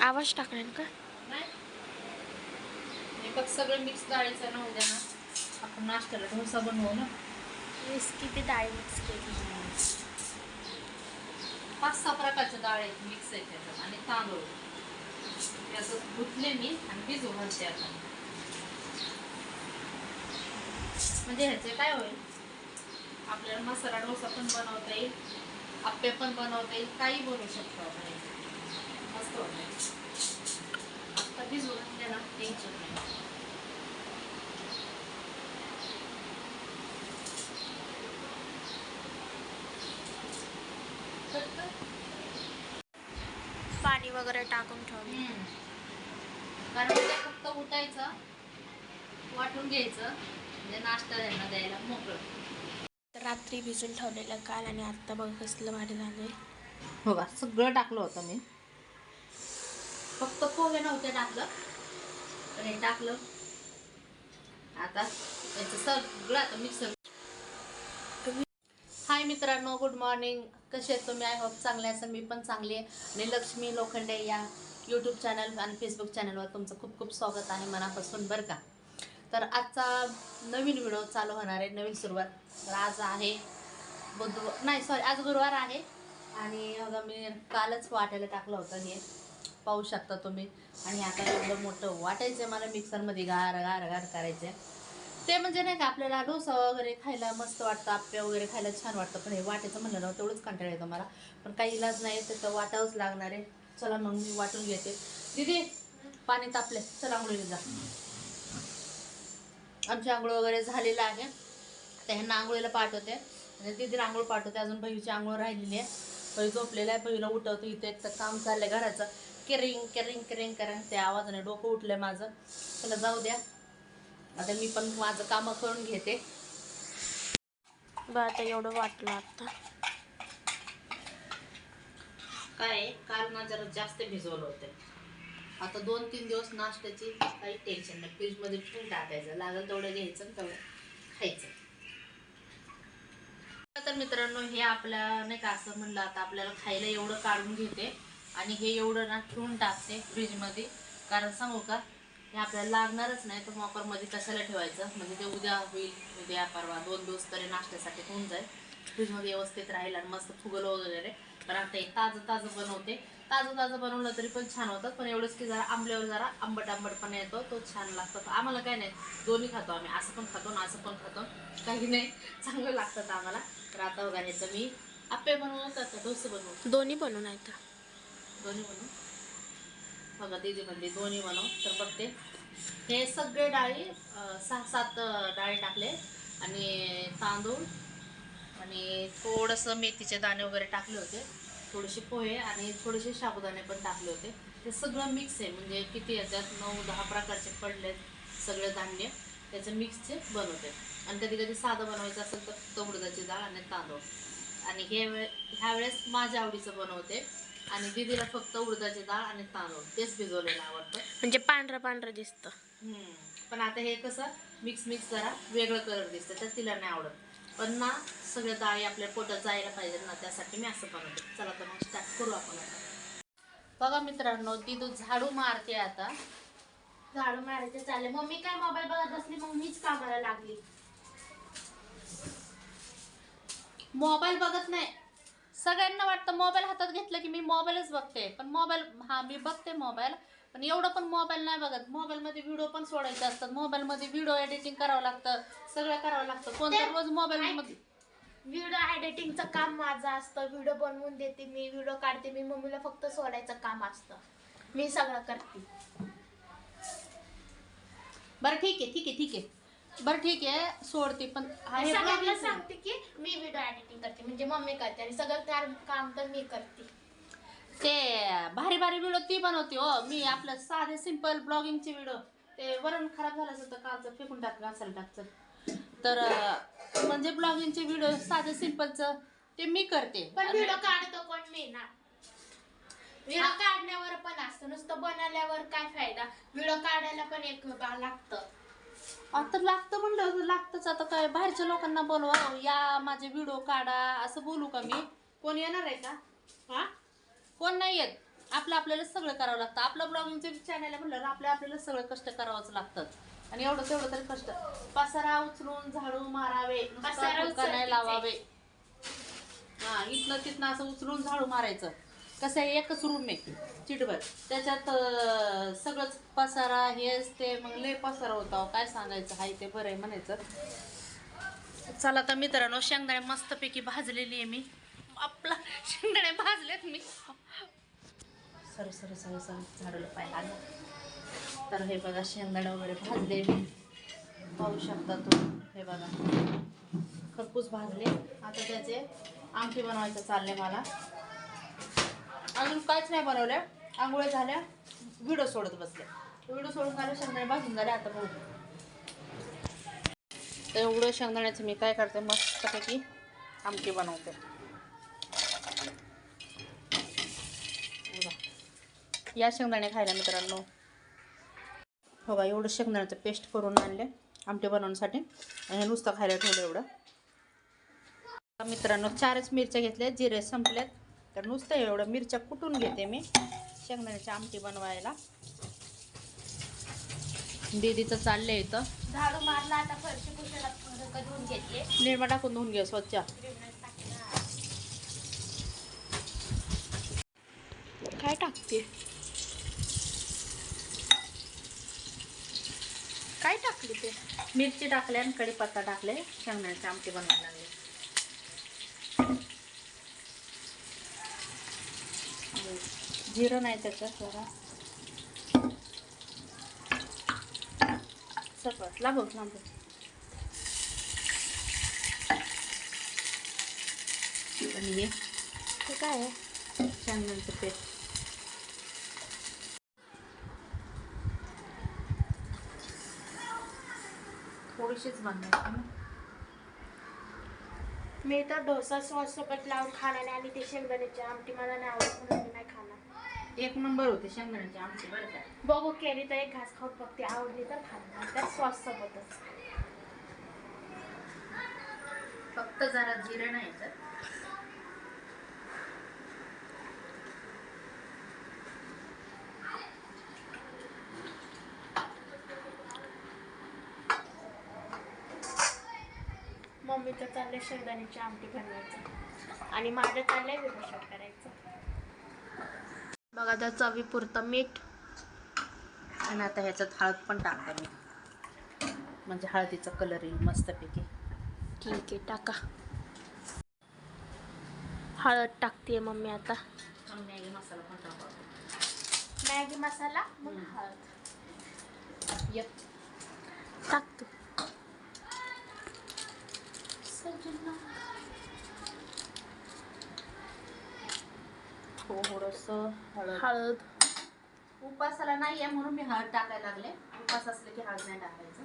आवाज टाकणार का? नाही. बघ सगळं मिक्स डाळीचं ना उद्या ना. आपण नाश्त्याला डोसा बनवू ना. वीस किती डाळ मिक्स केली. पाच सहा प्रकारच्या डाळ आहेत मिक्स आहेत त्याच्यात आणि तांदूळ. ते असं धुतले मी आणि भिजू घालते आता. म्हणजे ह्याचे काय होईल? आपल्याला मसाला डोसा पण बनवता येईल आप्पे पण बनवता येईल काही बनवू शकतो आपण. टेन्शन नाही. पाणी वगैरे टाकून ठेवली हम्म. कारण फक्त उठायचं वाटून घ्यायचं म्हणजे नाश्ता त्यांना द्यायला मोकळं तर रात्री भिजून ठेवलेलं काल आणि आत्ता बघ कसलं भारी झालंय हो का सगळं टाकलं होतं मी फक्त पोहे नव्हते टाकलं. पण हे टाकलं. आता याचं सगळं आता मिक्सर हाय मित्रांनो गुड मॉर्निंग कसे आहेत तुम्ही? आय होप चांगले असेल मी पण चांगली आहे. आणि लक्ष्मी लोखंडे या यूट्यूब चॅनल आणि फेसबुक चॅनलवर तुमचं खूप खूप स्वागत आहे मनापासून बरं का? तर आजचा नवीन व्हिडिओ चालू होणार आहे नवीन सुरुवात. तर आज आहे बुधवार नाही सॉरी आज गुरुवार आहे. आणि अगं मी कालच वाटायला टाकलं होतं हे. पाहू शकता तुम्ही. आणि आता एवढं मोठं वाटायचं आहे मला मिक्सरमध्ये गार गार गार करायचं आहे ते म्हणजे नाही का आपल्याला डोसा वगैरे खायला मस्त वाटतं आप्पे वगैरे खायला छान वाटतं. पण हे वाटायचं म्हणलं ना तेवढंच कंटाळ येतो मला. पण काही इलाज नाही तर तर वाटावंच लागणार आहे. चला मग मी वाटून घेते. दीदी पाणी तापले चला आंघोळीला जा. आमची आंघोळ वगैरे झालेलं आहे. तर ह्यांना आंघोळीला पाठवते. आणि दिदी आंघोळ पाठवते. अजून बहिणीची आंघोळ राहिलेली आहे. बही झोपलेला आहे. बहिणीला उठवतो इथे. एक तर काम चाललंय घराचं. केरिंग केरिंग केरिंग केरिंग त्या आवाजाने डोकं उठलंय माझं. चला जाऊ द्या. आता मी पण माझं कामं करून घेते. बरं आता एवढं वाटलं आता. काय आहे, काल ना जरा जास्त भिजवलं होतं. आता दोन तीन दिवस नाश्त्याची काही टेन्शन नाही. फ्रीजमध्ये ठेवून टाकायचं. लागेल तेवढं घ्यायचं आणि तेवढं खायचं. तर मित्रांनो हे आपल्या नाही का असं म्हणलं आता आपल्याला खायला एवढं काढून घेते. आणि हे एवढं ना ठेवून टाकते फ्रीजमध्ये. कारण सांगू का हे आपल्याला लागणारच नाही तर मॉकरमध्ये कशाला ठेवायचं? म्हणजे ते उद्या होईल उद्या परवा दोन दिवस तरी नाश्त्यासाठी होऊन जाईल. फ्रीजमध्ये व्यवस्थित राहील आणि मस्त फुगलं वगैरे. पण आता हे ताजं ताजं बनवते. ताजं ताजं बनवलं तरी पण छान होतं पण एवढंच की जरा आंबल्यावर जरा आंबट आंबटपणा येतो तो छान लागतो. आम्हाला काय नाही दोन्ही खातो आम्ही. असं पण खातो ना असं पण खातो. काही नाही चांगलं लागतं आम्हाला. तर आता बघा ह्याचं मी आप्पे बनवू का डोसे बनवू दोन्ही बनवून आहेत. दोन्ही बनवू. बघा दीदी म्हणले दोन्ही बनव. तर बघते. हे सगळे डाळी सहा सात डाळी टाकले. आणि तांदूळ आणि थोडंसं मेथीचे दाणे वगैरे टाकले होते. थोडेसे पोहे आणि थोडेसे साबुदाणे पण टाकले होते. ते सगळं मिक्स आहे. म्हणजे किती याच्यात नऊ दहा प्रकारचे पडले सगळे धान्य. त्याचं मिक्सचे बनवते. आणि कधी कधी साधं बनवायचं असेल तर फक्त उडदाची डाळ आणि तांदूळ. आणि हे वे ह्या वेळेस माझ्या आवडीचं बनवते. आणि दीदीला फक्त उडदाची डाळ आणि तांदूळ तेच भिजवलेलं आवडतं. म्हणजे पांढरं पांढरं दिसतं. हम्म. पण आता हे कसं मिक्स मिक्स जरा वेगळं कलर दिसतं तर तिला नाही आवडत. पण ना सगळ्या डाळी आपल्या पोटात जायला पाहिजे ना त्यासाठी मी असं बनवते. चला तर मग स्टार्ट करू आपण आता. बघा मित्रांनो दिदू झाडू मारते आता. झाडू मारायचे चालले मम्मी काय मोबाईल बघत बसली? मग मीच कामाला लागली? मोबाईल बघत नाही. सगळ्यांना वाटतं मोबाईल हातात घेतलं की मी मोबाईलच बघते. पण मोबाईल हा मी बघते मोबाईल पण एवढं पण मोबाईल नाही बघत. मोबाईलमध्ये व्हिडिओ पण सोडायचे असतात. मोबाईलमध्ये व्हिडिओ एडिटिंग करावं लागतं. सगळं करावं लागतं. कोणतं रोज मोबाईलमध्ये व्हिडिओ एडिटिंगचं काम माझं असतं. व्हिडिओ बनवून देते मी व्हिडिओ काढते मी. मम्मीला फक्त सोडायचं काम असतं. मी सगळं करते. बरं ठीक आहे ठीक आहे ठीक आहे. बरं ठीक आहे सोडते पण हा हे सगळ्यांना. सांगते की मी व्हिडिओ एडिटिंग करते म्हणजे मम्मी करते आणि सगळं त्या काम तर मी करते. ते भारी भारी व्हिडिओ ती बनवते हो. मी आपलं साधे सिंपल ब्लॉगिंगचे व्हिडिओ ते वरण खराब झालं असेल तर कालचं फेकून टाक घासायला टाकचं तर अं, म्हणजे ब्लॉगिंगचे व्हिडिओ साधे सिंपलचं ते मी करते. पण व्हिडिओ काढतो कोण मी ना. व्हिडिओ काढण्यावर पण असतं नुसतं बनवल्यावर काय फायदा? व्हिडिओ काढायला पण एक बा- लागतं. आता लागतं म्हणलं लागतंच. आता काय बाहेरच्या लोकांना बोलवा या माझे व्हिडिओ काढा असं बोलू का मी? कोण येणार आहे का? हा? कोण नाही येत. आपलं आपल्याला सगळं करावं लागतं. आपलं ब्लॉगिंगचं चॅनल आहे म्हणलं आपल्या आपल्याला सगळं कष्ट करावंच लागतं. आणि एवढं तेवढं तरी कष्ट. पसारा उचलून झाडू मारावे पसारा लावावे. हा इथनं तिथनं असं उचलून झाडू मारायचं. कसं आहे? एकच रूम आहे चिटभर. त्याच्यात सगळंच पसारा हेच ते मग लय पसारा होता काय सांगायचं? हाय ते बरं आहे म्हणायचं. चला तर मित्रांनो शेंगदाणे मस्तपैकी भाजलेली आहे मी. आपला शेंगदाणे भाजलेत मी. सर सर सर सर झाडं पाय लागला. तर हे बघा शेंगदाणे वगैरे भाजले मी. पाहू शकता तू हे बघा. खरपूस भाजले. आता त्याचे आमटी बनवायचं चालले मला. अजून काहीच नाही बनवलं आंघोळ्या झाल्या व्हिडिओ सोडत बसले. व्हिडिओ सोडून झाले शेंगदाणे भाजून झाले आता बघू. तर एवढं शेंगदाण्याचं मी काय करते मस्तपैकी आमटी बनवते. या शेंगदाणे खायला मित्रांनो. हो बा एवढं शेंगदाण्याचं पेस्ट करून आणले आमटे बनवण्यासाठी. आणि नुसतं खायला ठेवलं एवढं. मित्रांनो चारच मिरच्या घेतल्या जिरे संपल्यात. तर नुसतं एवढं मिरच्या कुटून घेते मी. शेंगदाण्याची आमटी बनवायला. दीदीचं चाललंय इथं. झाडू मारला आता फरशी पुसायला धुवून घेतले. निर्मा टाकून धुवून घे स्वच्छ. काय टाकते? काय टाकली ते? मिरची टाकल्या आणि कढीपत्ता टाकले. शेंगदाण्याची आमटी बनवायला लागली जिरं नाही त्याच्यात जरा. लागो लांब आणि हे? ते काय आहे? शेंगदाण्याचं पेस्ट थोडीशीच ना? मी तर डोसा सॉस सोबत लावून खाणार नाही आणि ते शेंगदाण्याची आमटी मला नाही आवडत म्हणून मी नाही खाणार. एक नंबर होते शेंगदाण्याची आमटी बरं का. बघू केली तर एक घास खाऊन बघते. आवडली तर खाणार त्या सॉस सोबतच. फक्त जरा जिरे नाही तर. मम्मीचं चाललंय शेंगदाण्याची आमटी बनवायचं. आणि माझं चाललंय व्हिडिओ शॉट करायचं. बघा त्या चवीपुरतं मीठ. आणि आता ह्याच्यात हळद पण टाकते मी. म्हणजे हळदीचा कलर येईल मस्तपैकी. ठीक आहे टाका. हळद टाकते मम्मी आता. मॅगी मसाला पण टाकू मॅगी मसाला मग. हळद. एक टाक तू थोडंसं हळद. हळद. उपासाला नाही आहे म्हणून मी हळद टाकायला लागले. उपास असले की हळद नाही टाकायचं.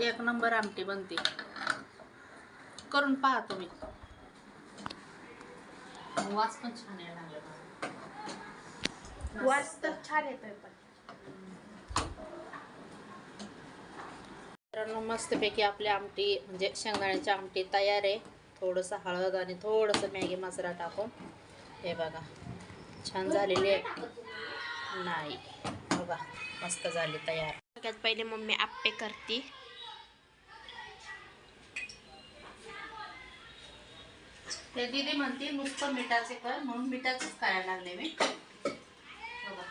एक नंबर आमटी बनते. करून पहा तुम्ही. वास पण छान यायला लागला. वास तर छान येतोय पण. मित्रांनो मस्तपैकी आपली आमटी म्हणजे शेंगदाण्याची आमटी तयार आहे. थोडंसं हळद आणि थोडंसं मॅगी मसाला टाकून. हे बघा छान झालेली आहे. नाही बघा मस्त झाली तयार. सगळ्यात पहिले मम्मी आप्पे करते. ते दीदी म्हणते नुसतं मिठाचे कर म्हणून मिठाचंच करायला लागले मी बघा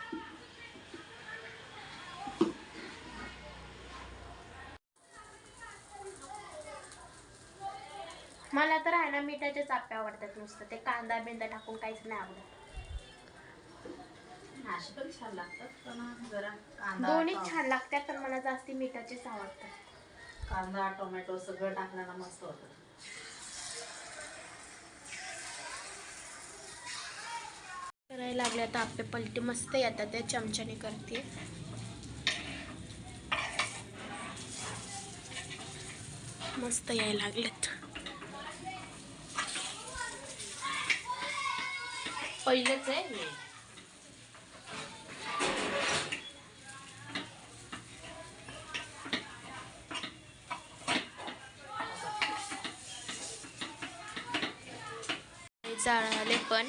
मला तर आहे ना आप्पे आवडतात नुसतं. ते कांदा बिंदा टाकून काहीच नाही आवडत. पण छान लागतात पण जरा कांदा दोन्ही छान लागतात पण मला जास्ती मिठाचेच आवडतात. कांदा टोमॅटो सगळं टाकल्यानं मस्त होतं. करायला लागले आता आप्पे पलटी. मस्त येतात त्या चमच्याने करते. मस्त यायला लागलेत. पहिलेच आहे हे. चाळले पण.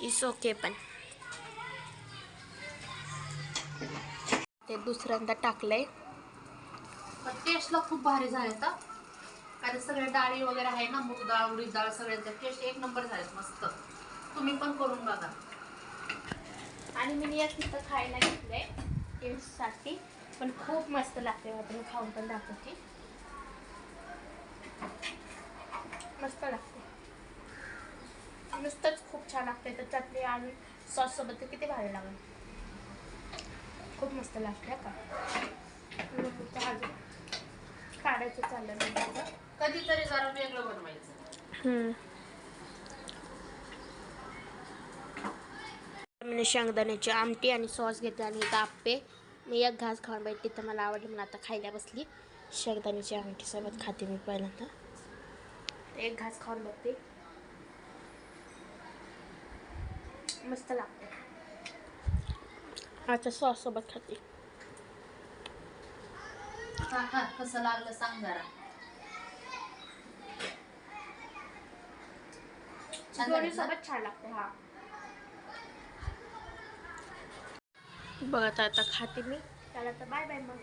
इस ओके पण. ते दुसऱ्यांदा टाकलंय. टेस्टला खूप भारी झाले तर आता सगळे डाळी वगैरे आहे ना मूग डाळ उडीद डाळ सगळ्यांचे टेस्ट एक नंबर झालेत मस्त. तुम्ही पण करून बघा. आणि मी या तिथं खायला घेतलंय टेस्टसाठी पण खूप मस्त लागते आता मी खाऊन पण दाखवते. मस्त लागते नुसतंच खूप छान लागते तर चटणी आणि सॉस सोबत किती भारी लागेल. खूप मस्त लागते का? अजून काढायचं चाललं नाही. कधीतरी जरा वेगळं बनवायचं. मी शेंगदाण्याची आमटी आणि सॉस घेते आणि इथं आप्पे. मी एक घास खाऊन बैठते तर मला आवडली म्हणून आता खायला बसली. शेंगदाण्याची आमटी सोबत खाते मी पहिल्यांदा. एक घास खाऊन बघते. मस्त लागते. आता सॉस सोबत खाते. हा हा कसं लागलं सांग जरा. छान झालं दोन्ही का? सोबत छान लागते हा. बघा आता आता खाते मी. त्याला तर बाय बाय मग.